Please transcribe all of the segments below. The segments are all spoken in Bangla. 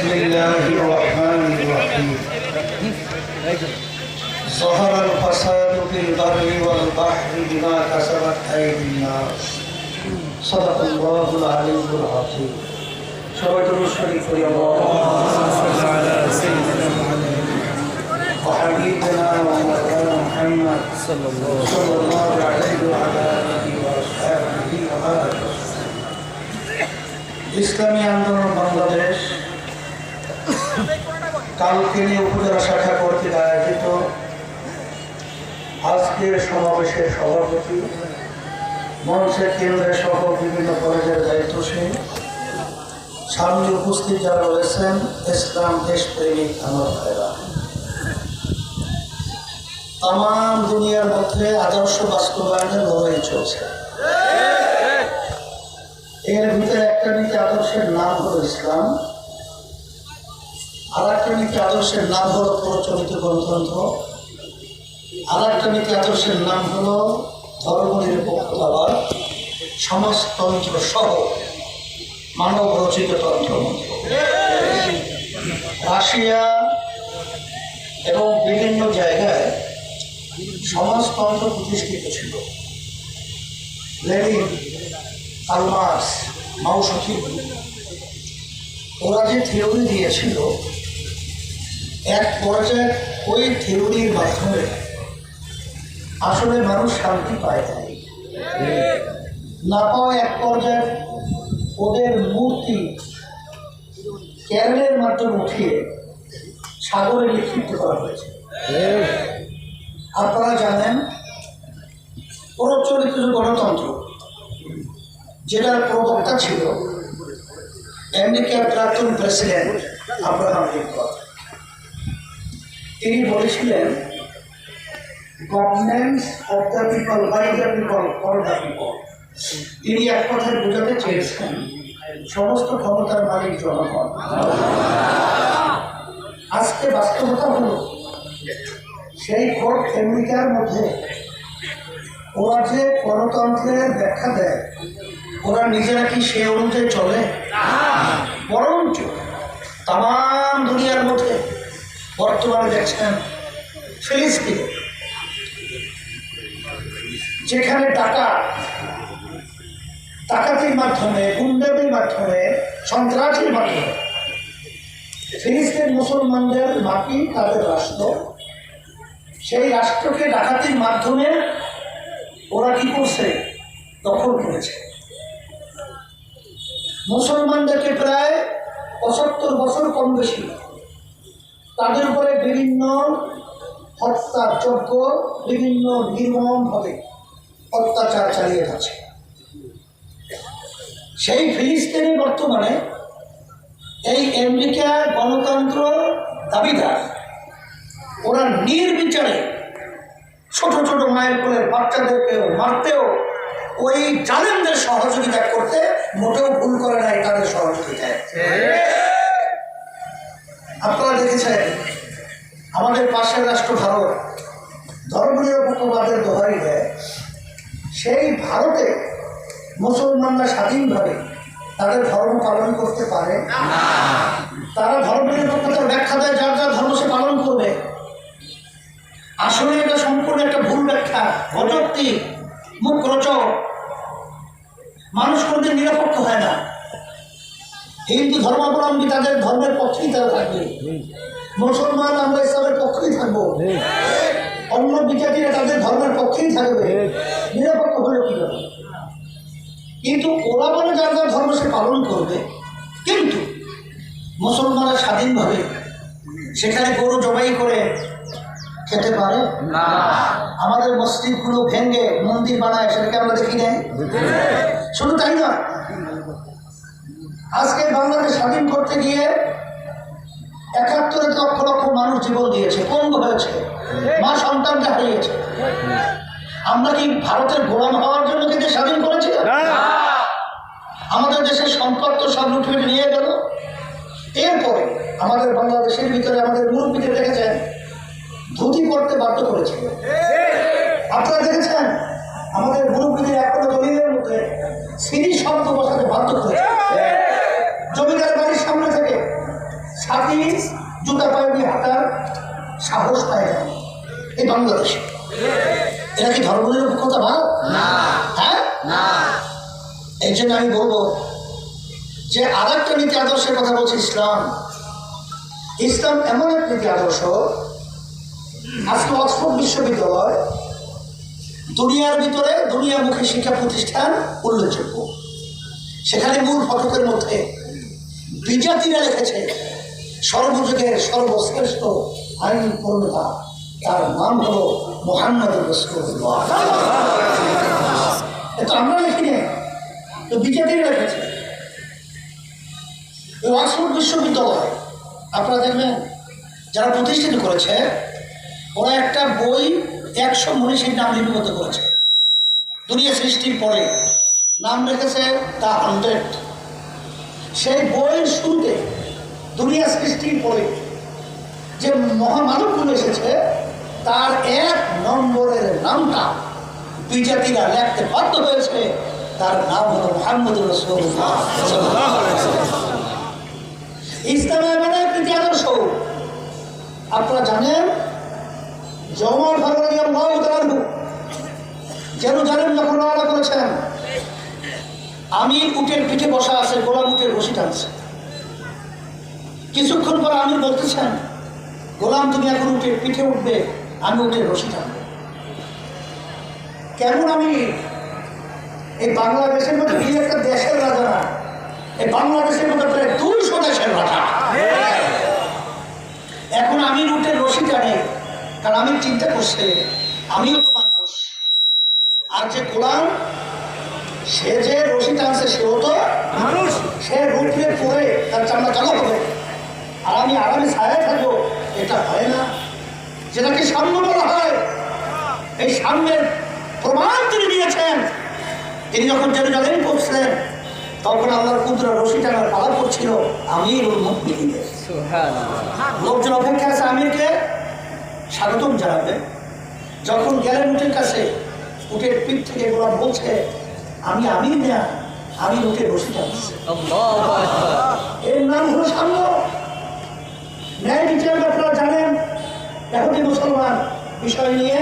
بسم الله الرحمن الرحيم ظهر الفساد في البر والبحر بما كسبت أيدي الناس صدق الله العلي العظيم সবাই তো শরীফ করি وحبيبنا ومولانا محمد صلى الله عليه وعلى آله وأصحابه وبارك ইসলামী আন্দোলন বাংলাদেশ কালকেনি উপজেলা শাখা কর্তৃক আয়োজিত আজকের সমাবেশের সভাপতি, মঞ্চের কেন্দ্রে সহ বিভিন্ন কলেজের দায়িত্বশীল সামনে উপস্থিত যারা রয়েছেন, ইসলাম দেশপ্রেমিক আমার ভাইরা। তাম দুনিয়ার মধ্যে আদর্শ বাস্তবায়নের লড়াই চলছে। এর ভিতরে একটা নীতি আদর্শের নাম হলো ইসলাম। একটা আদর্শের নাম হলো প্রচলিত গণতন্ত্র আর নীতি আদর্শের নাম হলো ধর্ম নিরপেক্ষতাবাদ সমাজতন্ত্র সহ মানব রচিত তন্ত্রমন্ত্র। রাশিয়া এবং বিভিন্ন জায়গায় সমাজতন্ত্র প্রতিষ্ঠিত ছিল। লেনিন কালমার্স মাউসকি ওরা যে থিওরি দিয়েছিল এক পর্যায়ে ওই থিওরির মাধ্যমে আসলে মানুষ শান্তি পায় নাই। না পাওয়া এক পর্যায়ে ওদের মূর্তি ক্যারেলের মাধ্যমে উঠিয়ে সাগরে নিক্ষিপ্ত করা হয়েছে। আপনারা জানেন প্রচলিত গণতন্ত্র, যেটার প্রবক্তা ছিল আমেরিকার প্রাক্তন প্রেসিডেন্ট আব্রাহাম লিঙ্কন। তিনি বলেছিলেন government of the people by the people for the people তিনি এক কথায় বোঝাতে চেয়েছেন, সমস্ত ক্ষমতার মালিক জনগণ। আজকে বাস্তবতা হলো, সেই কোর্ট আমেরিকার মধ্যে ওরা যে গণতন্ত্রের ব্যাখ্যা দেয়, ওরা নিজেরা কি সে অনুযায়ী চলে? বরঞ্চ তাম দুনিয়ার মধ্যে বর্তমানে দেখছেন ফিলিস্তিনে, যেখানে টাকা ডাকাতির মাধ্যমে গুন্ডামির মাধ্যমে, সন্ত্রাসীর মাধ্যমে, ফিলিস্তিন মুসলমানদের মাটি, তাদের রাষ্ট্র, সেই রাষ্ট্রকে ডাকাতির মাধ্যমে ওরা কি করছে? দখল করেছে। মুসলমানদেরকে প্রায় পঁচাত্তর বছর কম বেশি। তাদের উপরে বিভিন্ন হত্যার হত্যাযজ্ঞ, বিভিন্ন নির্মমভাবে অত্যাচার চালিয়ে যাচ্ছে। সেই ফিলিস্তিনে বর্তমানে এই আমেরিকা গণতন্ত্র দাবিদার, ওরা নির্বিচারে ছোট ছোট মায়ের কোলের বাচ্চাদেরকেও, মারতেও ওই জালেমদের সহযোগিতা করতে মোটেও ভুল করে নাই তাদের সহযোগিতায় আপনারা দেখেছেন আমাদের পাশের রাষ্ট্র ভারত ধর্মনিরপেক্ষবাদের দোহারি দেয় সেই ভারতে মুসলমানরা স্বাধীনভাবে তাদের ধর্ম পালন করতে পারে। তারা ধর্মনিরপেক্ষতার ব্যাখ্যা দেয় যার যার ধর্ম সে পালন করবে। আসলে এটা সম্পূর্ণ একটা ভুল ব্যাখ্যা। অযুক্তি মুখ রচক। মানুষ কোনদিন নিরপেক্ষ হয় না। হিন্দু ধর্মাবলম্বী তাদের ধর্মের পক্ষেই তারা থাকবে। মুসলমান আমরা ইসলামের পক্ষেই থাকব। অন্য বিজাতিরা তাদের ধর্মের পক্ষেই থাকবে। নিরপেক্ষ হলে কি হবে? কিন্তু ওরা বলে যার যার ধর্ম সে পালন করবে। কিন্তু মুসলমানরা স্বাধীনভাবে সেখানে গরু জবাই করে খেতে পারে? না। আমাদের মসজিদগুলো ভেঙে মন্দির বানায় সেটাকে আমরা দেখি নাই? শুধু তাই না আজকে বাংলাদেশ স্বাধীন করতে গিয়ে একাত্তরে লক্ষ লক্ষ মানুষ জীবন দিয়েছে পঙ্গু হয়েছে মা সন্তানকে হারিয়েছে। আমরা কি ভারতের গোলাম হওয়ার জন্য কিন্তু স্বাধীন করেছি? আমাদের দেশের সম্পদ তো সব লুটে নিয়ে গেল। এরপরে আমাদের বাংলাদেশের ভিতরে আমাদের মুরব্বীকে দেখেছেন? ধুতি করতে বাধ্য করেছিল। হ্যাঁ। আপনারা দেখেছেন? আমাদের মুরব্বীদের এখনও দলিলের মধ্যে সিঁড়ি শব্দ বসাতে বাধ্য করেছে। হ্যাঁ। জমিদার বাড়ির সামনে থেকে ছাতি জুতা পায়ে হাঁটার সাহস পায় এই বাংলাদেশে। হ্যাঁ। এটা কি ধর্মনিরপেক্ষতা ভাব হ্যাঁ? এই জন্য আমি বলব যে আর একটা নীতি আদর্শের কথা বলছে ইসলাম। ইসলাম এমন এক নীতি আদর্শ আজকে অক্সফোর্ড বিশ্ববিদ্যালয় দুনিয়ার ভিতরে দুনিয়ামুখী শিক্ষা প্রতিষ্ঠান উল্লেখযোগ্য। সেখানে মূল ফটকের মধ্যে বিজাতিরা লিখেছে সর্বযুগের সর্বশ্রেষ্ঠ আইন পূর্ণতা তার নাম হলো মোহাম্মদ আমরা লিখি না তো বিজাতিরা লিখেছে। এই অক্সফোর্ড বিশ্ববিদ্যালয়। আপনারা দেখবেন, যারা প্রতিষ্ঠিত করেছে, ওরা একটা বই একশো মনীষীর নাম লিপিবদ্ধ করেছে। দুনিয়া সৃষ্টির পরে। নাম রেখেছে দ্য হান্ড্রেড। সেই বইয়ের শুরুতে দুনিয়া সৃষ্টির পরে যে মহামানবগুলো এসেছে নামটা বিজাতিরা লিখতে বাধ্য হয়েছে। তার নাম হলো মোহাম্মদ ইসলামের মানে একটি আদর্শ। আপনারা জানেন জমর ভারত যেন জানেন যখন রওনা করেছেন আমির উটের পিঠে বসা আছে, গোলাম উটের রশি টানছে। কিছুক্ষণ পর আমির বলতেছেন, গোলাম, তুমি এখন উটের পিঠে উঠবে, আমি উটের রশি টানবো। কেমন আমি এই বাংলাদেশের মধ্যে এই একটা দেশের রাজা? না এই বাংলাদেশের মধ্যে প্রায় দুইশো দেশের রাজা। এখন আমি উটের রশি টানে কারণ আমি চিন্তা করছে, আমিও তো মানুষ। আর যে গোলাম, সে যে রশি টানছে সেও তো মানুষ। সে রুটলে পরে তার চামড়া কালো হবে। আর আমি আরামে ছায়া থাকব, এটা হয় না। যেটাকে সাম্য বলা হয়, এই সাম্যের প্রমাণ তিনি দিয়েছেন। তিনি যখন জেরুজালেম পৌঁছলেন তখন আল্লাহর কুদ্রা রশি টানার পালা করছিল মিলিয়ে লোকজন অপেক্ষা আছে আমিরকে স্বাগতম জানাবে। যখন গেলেন উটের কাছে উটের পিঠ থেকে গোলাম বলছে আমি আমির না আমি উঠে বসে যাচ্ছি এর নাম হলো সাম্য। ন্যায় বিচার আপনারা জানেন এখনই মুসলমান? বিষয় নিয়ে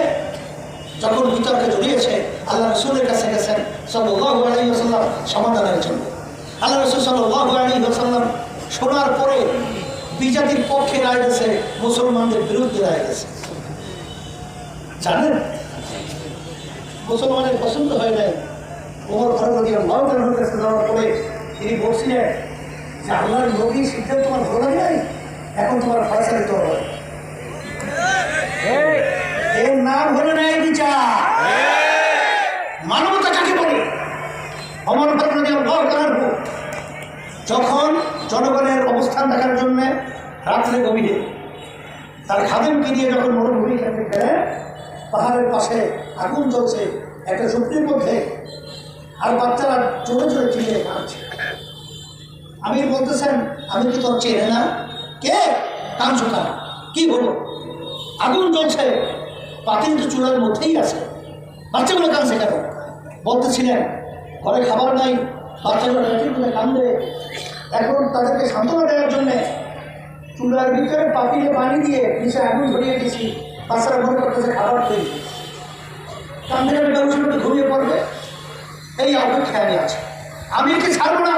যখন বিতর্কে জড়িয়েছে, আল্লাহ রসুলের কাছে গেছেন সাল্লাহ সমাধানের জন্য। আল্লাহ রসুল আসাল্লাম শোনার পরে বিজাতির পক্ষে রায় গেছে মুসলমানদের বিরুদ্ধে রায় গেছে জানেন? মুসলমানের পছন্দ হয় নাই ওমর ফারুক আল্লাহ তাআলার কাছে যাওয়ার পরে তিনি বলছিলেন যে, আল্লাহর নবী সিদ্ধান্ত তোমার ভালো লাগে নাই? এখন তোমার ফয়সালা দিতে হবে। এর নাম হলো ন্যায় বিচার। মানবতা কাকে বলে? অমর যখন জনগণের অবস্থান দেখার জন্য রাত্রে গভীরে তার খাদেমকে দিয়ে যখন মরুভূমি পাহাড়ের পাশে আগুন জ্বলছে, একটা ঝুঁকির মধ্যে আর বাচ্চারা চলে চলে চিনে কাঁদছে। আমি বলতেছেন, আমি কি তোর চেনে না কে? কাঁদছো কি হলো? আগুন জ্বলছে পাতিল তো চুলার মধ্যেই আছে। বাচ্চাগুলো কাঁদছে কেন বলতেছিলেন, ঘরে খাবার নাই, বাচ্চাগুলো করে কান্দে। এখন তাদেরকে সান্ত্বনা দেওয়ার জন্যে চুলার ভিতরে পাতিলে পানি দিয়ে নিচে আগুন ধরিয়ে দিয়েছি। বাচ্চারা মনে করতেছে খাবার তৈরি কান্দের ব্যবসার মধ্যে ঘুমিয়ে পড়বে। এই অপেক্ষায় আমি আছে। আমি কি ছাড়বো না?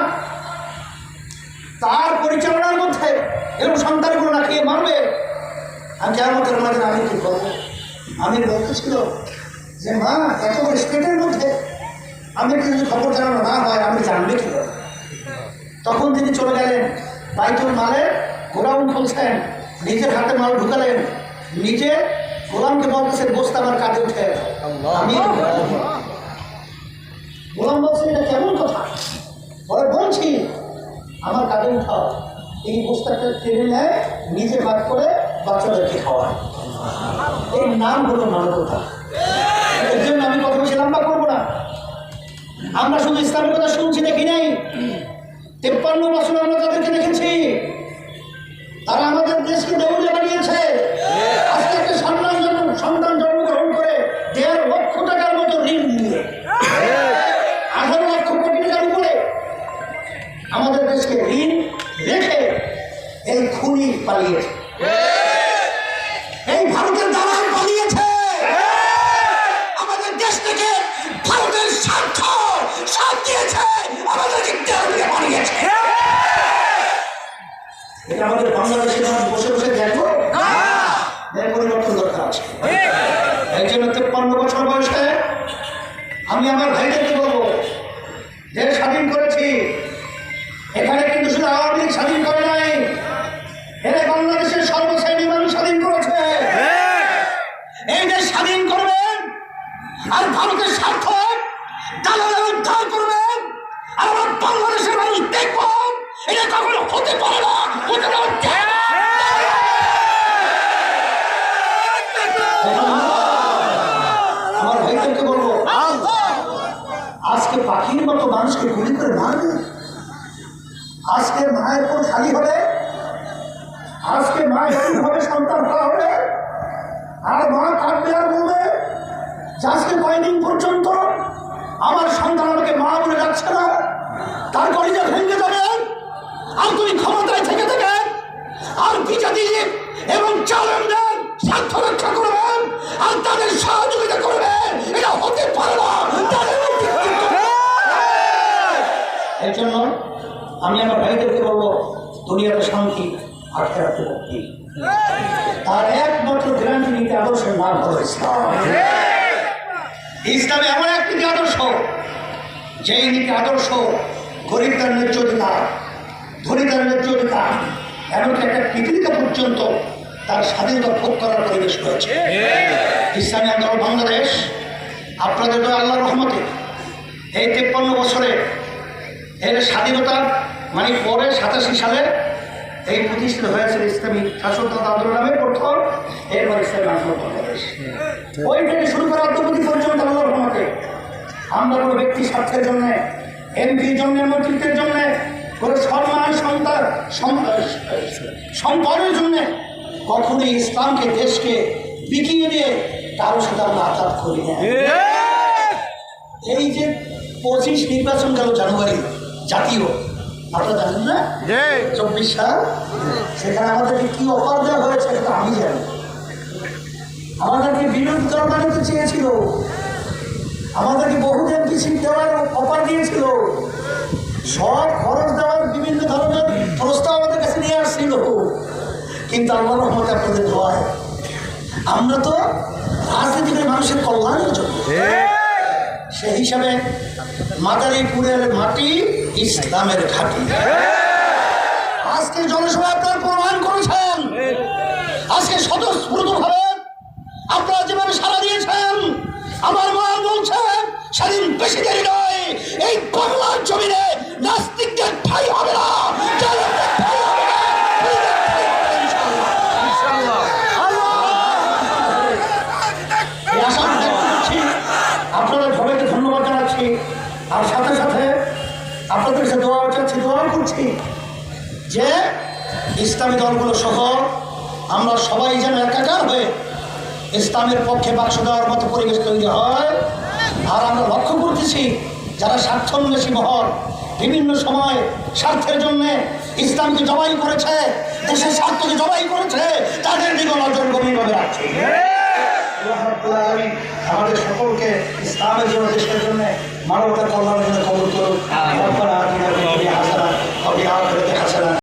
তার পরিচালনার মধ্যে এরকম সন্তানগুলো না খেয়ে মারবে? আমি কেমন মাঝে আমি কি করব? আমি বলতেছিল যে মা এত স্টেটের মধ্যে আমি একটু যদি খবর জানানো না হয় আমি জানবে কি? তখন তিনি চলে গেলেন বাইতুল মালে গোলাম খুলছেন নিজের হাতে মাল ঢুকালেন নিজে গোলামকে বলতেছেন বসতে আমার কাজে উঠে আমি গোলাম বলছেন এটা কেমন কথা? পরে বলছি আমার কাজে উঠাও। এই বস্তাটা টেনে নেয় নিজে ভাগ করে বাচ্চাদেরকে খাওয়ায়। এর নাম হলো মানবতা এর জন্য আমি কথা বেশি লম্বা করব না। আমরা শুধু ইসলামের কথা শুনছি, দেখি নাই? তেপ্পান্ন বছর আমরা তাদেরকে দেখেছি। তারা আমাদের দেশকে দেউলে বানিয়েছে। আজকে একটা সন্তান জন্ম, সন্তান জন্মগ্রহণ করে দেড় লক্ষ টাকার ঋণ নিয়ে, আঠারো লক্ষ কোটি টাকার আমাদের দেশকে ঋণ রেখে এই খুনি পালিয়েছে। এই ভারতের দালাল পালিয়েছে। হ্যাঁ। আমাদের দেশ থেকে ভারতের স্বার্থ সাথ দিয়েছে। আমাদেরকে দেওয়া পালিয়েছে। হ্যাঁ। এটা আমাদের বাংলাদেশের মানুষ বসে বসে দেখো। হ্যাঁ। দেখ পরিবর্তন দরকার আছে। একজন তেপ্পান্ন বছর বয়সে। আমি আমার ভাইকে পাখির মতো মানুষকে গুলি করে মারবে? আজকে মায়ের কোন খালি হবে? আজকে মায়ের হবে, সন্তান খাওয়া হবে? আর মা কাঁদবে আর বলবে, আজকে কয়দিন পর্যন্ত আমার সন্তান আমাকে মা বলে ডাকছে না? তার কলিজা ভেঙে যাবে আর তুমি ক্ষমতায় থেকে থেকে আর বিজাতি এবং চালকদের স্বার্থ রক্ষা করবেন আর তাদের সহযোগিতা করবেন এটা হতে পারে না তাদের নেতৃত্ব এই জন্য আমি আমার ভাইদেরকে বলব দুনিয়াতে শান্তি রাখতে পারি তার একমাত্র গ্যারান্টি নীতি আদর্শের নাম হলো ইসলাম ইসলামে এমন এক নীতি আদর্শ, যেই নীতি আদর্শ গরিবদের ন্যায্য অধিকার, ধনীদের ন্যায্য এমনকি একটা পৃথিবীতে পর্যন্ত তার স্বাধীনতা ভোগ করার পরিবেশ রয়েছে। ইসলামী আন্দোলন বাংলাদেশ, আপনাদের আল্লাহর রহমতে এই তেপ্পান্ন বছরে এর স্বাধীনতা মানে পরে সাতাশি সালে এই প্রতিষ্ঠিত হয়েছে ইসলামী শাসনতন্ত্র আন্দোলন নামে প্রথম এরপর ইসলামী আন্দোলন বাংলাদেশ। ওই থেকে শুরু করে অদ্যপতি পর্যন্ত আল্লাহর রহমতে আমরা কোনো ব্যক্তি স্বার্থের জন্য এমপির জন্য মন্ত্রিত্বের জন্য কোনো সম্মান সন্তান সম্পদের জন্য কখনোই ইসলামকে দেশকে বিকিয়ে দিয়ে কারও সাথে আমরা আঘাত করি না। এই যে পঁচিশ নির্বাচন গেল জানুয়ারি জাতীয়। না চব্বিশ সাল সেখানে আমাদেরকে কি অফার দেওয়া হয়েছে সেটা আমি জানি। আমাদেরকে বিরোধী দল বানাতে চেয়েছিল। আমাদেরকে বহু এমপি সিট দেওয়ার অফার দিয়েছিল। সব খরচ দেওয়ার বিভিন্ন ধরনের প্রস্তাব আমাদের কাছে নিয়ে আসছিল। কিন্তু আল্লাহ রহমতে আপনাদের দোয়ায় আমরা তো রাজনীতি করে মানুষের কল্যাণের জন্য। সেই হিসাবে মাদারীপুরের মাটি ইসলামের ঘাটি। আজকে জনসভা আপনার প্রমাণ করেছেন। আজকে স্বতঃস্ফূর্ত ভাবে আপনারা যেভাবে সারা দিয়েছেন, আমার মা বলছেন স্বাধীন বেশি দেরি নয়। এই বাংলার জমিনে নাস্তিকদের ঠাই হবে। ইসলামী দলগুলো সহ আমরা সবাই যেন একাকার হয়ে ইসলামের পক্ষে বাক্স দেওয়ার মতো পরিবেশ তৈরি হয়। আর আমরা লক্ষ্য করতেছি যারা স্বার্থন্বেষী মহল বিভিন্ন সময় স্বার্থের জন্য ইসলামকে জবাই করেছে দেশের স্বার্থকে জবাই করেছে তাদের দিকে নজর গভীরভাবে রাখছে। আমাদের সকলকে ইসলামের জন্য দেশের জন্য মানবতার কল্যাণের জন্য কবুল করুন